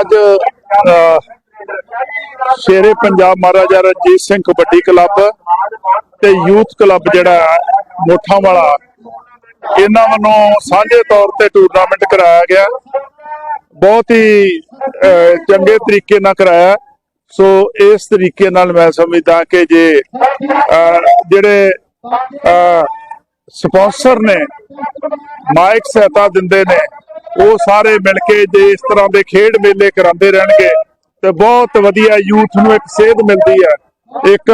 ਅੱਜ ਸ਼ੇਰੇ ਪੰਜਾਬ ਮਹਾਰਾਜਾ ਰਣਜੀਤ ਸਿੰਘ ਕਬੱਡੀ ਕਲੱਬ ਤੇ youth club ਜਿਹੜਾ ਹੈ, ਵਾਲਾ ਇਹਨਾਂ ਵੱਲੋਂ ਸਾਂਝੇ ਤੌਰ ਤੇ ਟੂਰਨਾਮੈਂਟ ਕਰਾਇਆ ਗਿਆ। ਬਹੁਤ ਹੀ ਚੰਗੇ ਤਰੀਕੇ ਨਾਲ ਕਰਾਇਆ। ਸੋ ਇਸ ਤਰੀਕੇ ਨਾਲ ਮੈਂ ਸਮਝਦਾ ਕਿ ਜੇ ਅ, ਜਿਹੜੇ ਸਪਾਂਸਰ ਨੇ ਮਾਈਕ ਸਹਾਇਤਾ ਦਿੰਦੇ ਨੇ ਉਹ ਸਾਰੇ ਮਿਲ ਕੇ ਜੇ ਇਸ ਤਰ੍ਹਾਂ ਦੇ ਖੇਡ ਮੇਲੇ ਕਰਾਉਂਦੇ ਰਹਿਣਗੇ ਤੇ ਬਹੁਤ ਵਧੀਆ ਯੂਥ ਨੂੰ ਇੱਕ ਸੇਧ ਮਿਲਦੀ ਹੈ ਇੱਕ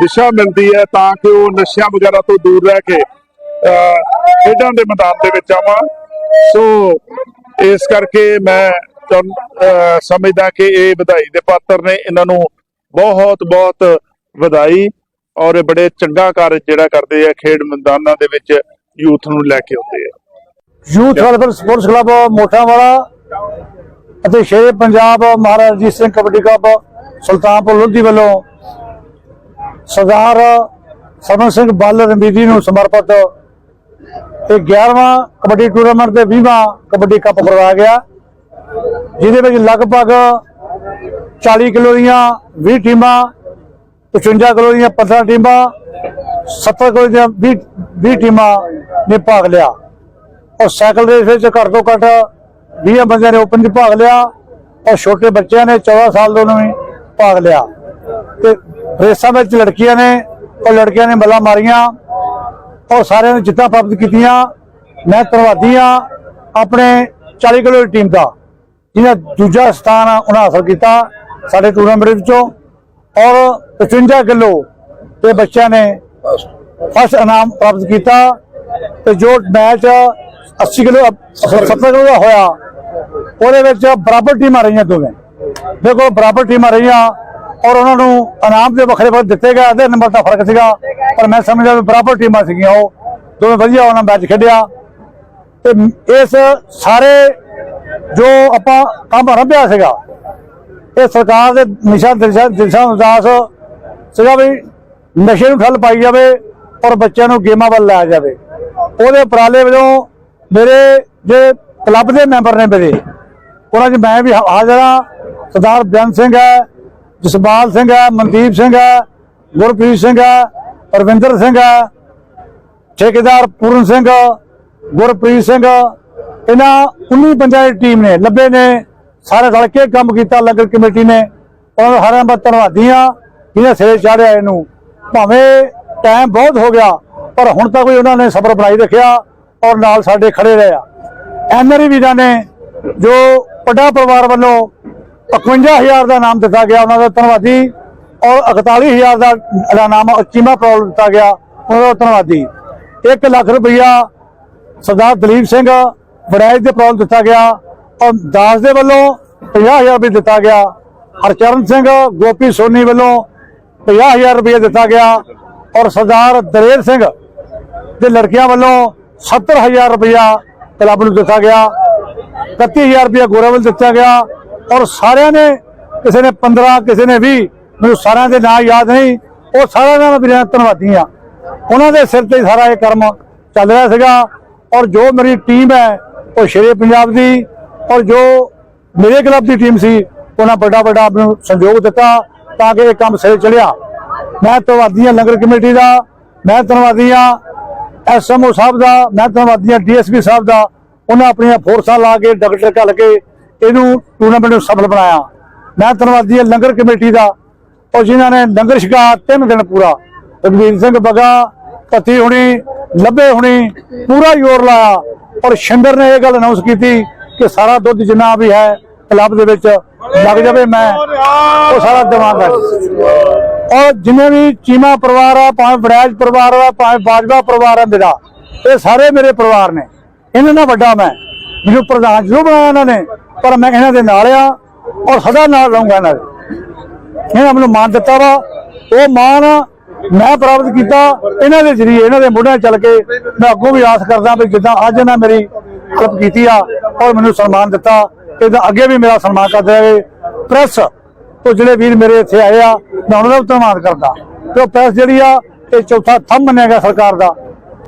ਦਿਸ਼ਾ ਮਿਲਦੀ ਹੈ ਤਾਂ ਕਿ ਉਹ ਨਸ਼ਿਆਂ ਵਗੈਰਾ ਤੋਂ ਦੂਰ ਰਹਿ ਕੇ ਅਹ, ਖੇਡਾਂ ਦੇ ਮੈਦਾਨ ਦੇ ਵਿੱਚ ਆਵਾਂ। ਸੋ ਇਸ ਕਰਕੇ ਮੈਂ ਅਹ, ਸਮਝਦਾ ਕਿ ਇਹ ਵਧਾਈ ਦੇ ਪਾਤਰ ਨੇ ਇਹਨਾਂ ਨੂੰ ਬਹੁਤ ਬਹੁਤ ਵਧਾਈ ਔਰ ਇਹ ਬੜੇ ਚੰਗਾ ਕਾਰਜ ਜਿਹੜਾ ਕਰਦੇ ਆ ਖੇਡ ਮੈਦਾਨਾਂ ਦੇ ਵਿੱਚ ਯੂਥ ਨੂੰ ਲੈ ਕੇ ਆਉਂਦੇ ਆ। Youth welfare sports club Motha ਵਾਲਾ ਅਤੇ ਸ਼ੇਰੇ ਪੰਜਾਬ ਮਹਾਰਾਜਾ ਰਣਜੀਤ ਸਿੰਘ ਕਬੱਡੀ ਕਲੱਬ ਸੁਲਤਾਨਪੁਰ ਲੋਧੀ ਵੱਲੋਂ ਸਰਦਾਰ ਸਰਵਨ ਸਿੰਘ ਬੱਲ ਰਣਬੀਰੀ ਨੂੰ ਸਮਰਪਿਤ ਇਹ 11ਵਾਂ ਕਬੱਡੀ ਟੂਰਨਾਮੈਂਟ ਤੇ 20ਵਾਂ ਕਬੱਡੀ ਕੱਪ ਕਰਵਾਇਆ ਗਿਆ ਜਿਹਦੇ ਵਿੱਚ ਲਗਭਗ 40 ਕਿਲੋ ਦੀਆਂ 20 ਟੀਮਾਂ 55 ਕਿਲੋ ਦੀਆਂ 15 ਟੀਮਾਂ 70 ਕਿਲੋ ਦੀਆਂ 20 20 ਟੀਮਾਂ ਨੇ ਭਾਗ ਲਿਆ। ਔਰ ਸਾਈਕਲ ਰੇਸ ਵਿੱਚ ਘੱਟ ਤੋਂ ਘੱਟ 20 ਬੰਦਿਆਂ ਨੇ ਓਪਨ 'ਚ ਭਾਗ ਲਿਆ। ਔਰ ਛੋਟੇ ਬੱਚਿਆਂ ਨੇ 14 ਸਾਲ ਤੋਂ ਵੀ ਭਾਗ ਲਿਆ। ਤੇ ਰੇਸਾਂ ਵਿੱਚ ਲੜਕੀਆਂ ਨੇ ਔਰ ਲੜਕਿਆਂ ਨੇ ਬੱਲਾ ਮਾਰੀਆਂ। ਔਰ ਸਾਰਿਆਂ ਨੇ ਜਿੱਤਾਂ ਪ੍ਰਾਪਤ ਕੀਤੀਆਂ। ਮੈਂ ਧੰਨਵਾਦੀ ਹਾਂ ਆਪਣੇ 40 ਕਿਲੋ ਦੀ ਟੀਮ ਦਾ, ਜਿਹਨੇ ਦੂਜਾ ਸਥਾਨ ਉਹਨਾਂ ਹਾਸਲ ਕੀਤਾ ਸਾਡੇ ਟੂਰਨਾਮੈਂਟ ਵਿੱਚੋਂ। ਔਰ 55 ਕਿਲੋ ਦੇ ਬੱਚਿਆਂ ਨੇ ਫਸਟ ਇਨਾਮ ਪ੍ਰਾਪਤ ਕੀਤਾ। ਤੇ ਜੋ ਮੈਚ 80 ਕਿਲੋ 70 ਕਿਲੋ ਦਾ ਹੋਇਆ। ਉਹਦੇ ਵਿੱਚ ਬਰਾਬਰ ਟੀਮਾਂ ਰਹੀਆਂ ਦੋਵੇਂ। ਦੇਖੋ ਬਰਾਬਰ ਟੀਮਾਂ ਰਹੀਆਂ ਔਰ ਉਹਨਾਂ ਨੂੰ ਇਨਾਮ ਦੇ ਵੱਖਰੇ ਵੱਖਰੇ ਦਿੱਤੇ ਗਏ, ਅੱਧੇ ਨੰਬਰ ਦਾ ਫ਼ਰਕ ਸੀਗਾ, ਪਰ ਮੈਂ ਸਮਝਦਾ ਵੀ ਬਰਾਬਰ ਟੀਮਾਂ ਸੀਗੀਆਂ ਉਹ। ਦੋਵੇਂ ਵਧੀਆ ਉਹਨਾਂ ਮੈਚ ਖੇਡਿਆ। ਤੇ ਇਸ ਸਾਰੇ ਜੋ ਆਪਾਂ ਕੰਮ ਆਰੰਭਿਆ ਸੀਗਾ, ਇਹ ਸਰਕਾਰ ਦੇ ਨਿਸ਼ਾ ਦਿਸ਼ਾ ਦਿਸ਼ਾ ਉਦਾਸ ਸੀਗਾ ਵੀ ਨਸ਼ੇ ਨੂੰ ਠੱਲ ਪਾਈ ਜਾਵੇ ਔਰ ਬੱਚਿਆਂ ਨੂੰ ਗੇਮਾਂ ਵੱਲ ਲਾਇਆ ਜਾਵੇ। ਉਹਦੇ ਉਪਰਾਲੇ ਵਜੋਂ ਮੇਰੇ ਜੇ ਕਲੱਬ ਦੇ ਮੈਂਬਰ ਨੇ ਮੇਰੇ, ਉਹਨਾਂ 'ਚ ਮੈਂ ਵੀ ਹਾ- ਹਾਜ਼ਰ ਹਾਂ। ਸਰਦਾਰ ਬਿਆਨ ਸਿੰਘ ਹੈ ਜਸਪਾਲ ਸਿੰਘ ਹੈ, ਮਨਦੀਪ ਸਿੰਘ ਹੈ, ਗੁਰਪ੍ਰੀਤ ਸਿੰਘ ਹੈ ਰਵਿੰਦਰ ਸਿੰਘ ਹੈ, ਠੇਕੇਦਾਰ ਪੂਰਨ ਸਿੰਘ, ਗੁਰਪ੍ਰੀਤ ਸਿੰਘ, ਇਹਨਾਂ 19 ਬੰਦਿਆਂ ਦੀ ਟੀਮ ਨੇ, ਲੱਭੇ ਨੇ, ਸਾਰੇ ਰਲ ਕੇ ਕੰਮ ਕੀਤਾ, ਲੰਗਰ ਕਮੇਟੀ ਨੇ। ਉਹਨਾਂ ਦਾ ਸਾਰਿਆਂ ਦਾ ਧੰਨਵਾਦੀ ਹਾਂ, ਜਿਹਨੇ ਸਿਰੇ ਚਾੜਿਆ ਇਹਨੂੰ। ਭਾਵੇਂ ਟਾਈਮ ਬਹੁਤ ਹੋ ਗਿਆ, ਪਰ ਹੁਣ ਤੱਕ ਵੀ ਉਹਨਾਂ ਨੇ ਸਬਰ ਬਣਾਈ ਰੱਖਿਆ। ਔਰ ਨਾਲ ਸਾਡੇ ਖੜੇ ਰਹੇ ਆ। ਐਨਆਰਈ ਵੀਰਾਂ ਨੇ ਜੋ ਵੱਡਾ ਪਰਿਵਾਰ ਵੱਲੋਂ 51000 ਦਾ ਨਾਮ ਦਿੱਤਾ ਗਿਆ, ਉਹਨਾਂ ਦਾ ਧੰਨਵਾਦੀ, ਔਰ 41000 ਦਾ ਦਾ ਨਾਮ ਚੀਮਾ ਪ੍ਰੋਲ ਦਿੱਤਾ ਗਿਆ, ਉਹਨਾਂ ਦਾ ਧੰਨਵਾਦੀ। 1 ਲੱਖ ਰੁਪਈਆ ਸਰਦਾਰ ਦਲੀਪ ਸਿੰਘ ਵੜੈਜ ਦੇ ਪ੍ਰੋਲ ਦਿੱਤਾ ਗਿਆ, ਔਰ ਦਾਸ ਦੇ ਵੱਲੋਂ 50000 ਰੁਪਏ ਦਿੱਤਾ ਗਿਆ। ਹਰਚਰਨ ਸਿੰਘ, ਗੋਪੀ ਸੋਨੀ ਵੱਲੋਂ 50000 ਰੁਪਏ ਦਿੱਤਾ ਗਿਆ, ਔਰ ਸਰਦਾਰ ਦਲੇਰ ਸਿੰਘ ਦੇ ਲੜਕਿਆਂ ਵੱਲੋਂ 70000 ਰੁਪਇਆ ਕਲੱਬ ਨੂੰ ਦਿੱਤਾ ਗਿਆ 31000 ਰੁਪਇਆ ਗੋਰਾ ਦਿੱਤਾ ਗਿਆ ਔਰ ਸਾਰਿਆਂ ਨੇ, ਕਿਸੇ ਨੇ 15 ਕਿਸੇ ਨੇ 20 ਮੈਨੂੰ ਸਾਰਿਆਂ ਦੇ ਨਾਂ ਯਾਦ ਨਹੀਂ, ਉਹ ਸਾਰਿਆਂ ਦਾ ਮੈਂ ਵੀਰਾਂ ਧੰਨਵਾਦੀ ਆ ਉਹਨਾਂ ਦੇ ਸਿਰ ਤੇ ਸਾਰਾ ਇਹ ਕਰਮ ਚੱਲ ਰਿਹਾ ਸੀਗਾ ਔਰ ਜੋ ਮੇਰੀ ਟੀਮ ਹੈ, ਉਹ ਸ਼ੇਰੇ ਪੰਜਾਬ ਦੀ ਔਰ ਜੋ ਮੇਰੇ ਕਲੱਬ ਦੀ ਟੀਮ ਸੀ, ਉਹਨਾਂ ਵੱਡਾ ਵੱਡਾ ਆਪ ਨੂੰ ਸਹਿਯੋਗ ਦਿੱਤਾ ਤਾਂ ਕਿ ਇਹ ਕੰਮ ਸਿਰੇ ਚੜਿਆ ਮੈਂ ਧੰਨਵਾਦੀ ਹਾਂ ਲੰਗਰ ਕਮੇਟੀ ਦਾ, ਮੈਂ ਧੰਨਵਾਦੀ ਹਾਂ ਐਸਐਮਓ ਸਾਹਿਬ ਦਾ ਮੈਂ ਧੰਨਵਾਦੀ ਹਾਂ ਡੀਐਸਪੀ ਸਾਹਿਬ ਦਾ, ਉਹਨਾਂ ਆਪਣੀਆਂ ਫੋਰਸਾਂ ਲਾ ਕੇ, ਡਾਕਟਰ ਘੱਲ ਕੇ ਇਹਨੂੰ ਟੂਰਨਾਮੈਂਟ ਨੂੰ ਸਫਲ ਬਣਾਇਆ। ਮੈਂ ਧੰਨਵਾਦੀ ਹਾਂ ਲੰਗਰ ਕਮੇਟੀ ਦਾ ਔਰ ਜਿਨ੍ਹਾਂ ਨੇ ਲੰਗਰ ਛਕਾ ਤਿੰਨ ਦਿਨ ਪੂਰਾ। ਰਘਵੀਰ ਸਿੰਘ ਬਗਾ, ਪਤੀ ਹੁਣੀ, ਲੱਭੇ ਹੁਣੀ, ਪੂਰਾ ਜ਼ੋਰ ਲਾਇਆ। ਔਰ ਸ਼ਿੰਦਰ ਨੇ ਇਹ ਗੱਲ ਅਨਾਉਂਸ ਕੀਤੀ ਕਿ ਸਾਰਾ ਦੁੱਧ ਜਿੰਨਾ ਵੀ ਹੈ ਕਲੱਬ ਦੇ ਵਿੱਚ ਲੱਗ ਜਾਵੇ ਮੈਂ, ਉਹ ਸਾਰਾ ਦੇਵਾਂਗਾ। ਔਰ ਜਿੰਨੇ ਵੀ ਚੀਮਾ ਪਰਿਵਾਰ ਆ, ਭਾਵੇਂ ਬੜੈਜ ਪਰਿਵਾਰ ਆ, ਭਾਵੇਂ ਬਾਜਵਾ ਪਰਿਵਾਰ ਆ ਮੇਰਾ, ਇਹ ਸਾਰੇ ਮੇਰੇ ਪਰਿਵਾਰ ਨੇ। ਇਹਨਾਂ ਨਾਲ ਵੱਡਾ ਮੈਂ। ਮੈਨੂੰ ਪ੍ਰਧਾਨ ਜੋ ਬਣਾਇਆ ਇਹਨਾਂ ਨੇ, ਪਰ ਮੈਂ ਇਹਨਾਂ ਦੇ ਨਾਲ ਆ ਔਰ ਸਦਾ ਨਾਲ ਰਹੂੰਗਾ ਇਹਨਾਂ ਦੇ। ਇਹਨਾਂ ਮੈਨੂੰ ਮਾਨ ਦਿੱਤਾ ਵਾ। ਉਹ ਮਾਨ ਮੈਂ ਪ੍ਰਾਪਤ ਕੀਤਾ ਇਹਨਾਂ ਦੇ ਜਰੀਏ, ਇਹਨਾਂ ਦੇ ਮੋਢਿਆਂ ਚੱਲ ਕੇ। ਮੈਂ ਅੱਗੋਂ ਵੀ ਆਸ ਕਰਦਾ ਵੀ ਜਿੱਦਾਂ ਅੱਜ ਇਹਨਾਂ ਮੇਰੀ ਹੈਲਪ ਕੀਤੀ ਆ, ਔਰ ਮੈਨੂੰ ਸਨਮਾਨ ਦਿੱਤਾ। ਇਹਦਾ ਅੱਗੇ ਵੀ ਮੇਰਾ ਸਨਮਾਨ ਕਰਦੇ ਰਹੇ। ਪ੍ਰੈਸ ਤੋਂ ਜਿਹੜੇ ਵੀਰ ਮੇਰੇ ਇੱਥੇ ਆਏ ਆ, ਮੈਂ ਉਹਨਾਂ ਦਾ ਵੀ ਧੰਨਵਾਦ ਕਰਦਾ। ਤੇ ਉਹ ਪ੍ਰੈਸ ਜਿਹੜੀ ਆ, ਇਹ ਚੌਥਾ ਥੰਮ ਮੰਨਿਆ ਗਿਆ ਸਰਕਾਰ ਦਾ।